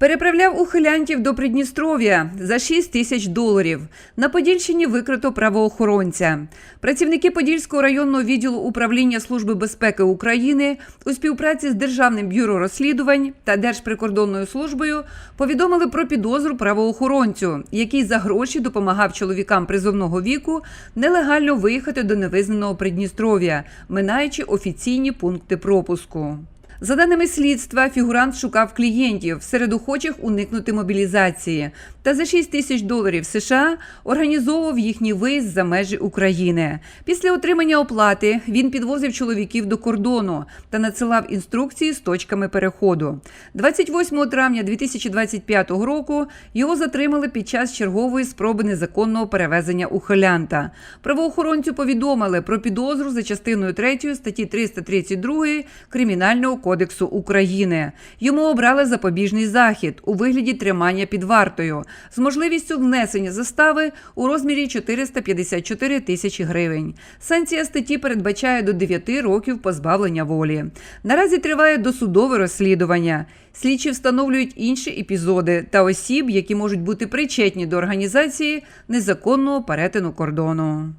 Переправляв ухилянтів до Придністров'я за 6 тисяч доларів. На Подільщині викрито правоохоронця. Працівники Подільського районного відділу управління Служби безпеки України у співпраці з Державним бюро розслідувань та Держприкордонною службою повідомили про підозру правоохоронцю, який за гроші допомагав чоловікам призовного віку нелегально виїхати до невизнаного Придністров'я, минаючи офіційні пункти пропуску. За даними слідства, фігурант шукав клієнтів серед охочих уникнути мобілізації та за 6 тисяч доларів США організовував їхній виїзд за межі України. Після отримання оплати він підвозив чоловіків до кордону та надсилав інструкції з точками переходу. 28 травня 2025 року його затримали під час чергової спроби незаконного перевезення ухилянта. Правоохоронцю повідомили про підозру за частиною 3 статті 332 Кримінального кодексу України. Йому обрали запобіжний захід у вигляді тримання під вартою з можливістю внесення застави у розмірі 454 тисячі гривень. Санкція статті передбачає до 9 років позбавлення волі. Наразі триває досудове розслідування. Слідчі встановлюють інші епізоди та осіб, які можуть бути причетні до організації незаконного перетину кордону.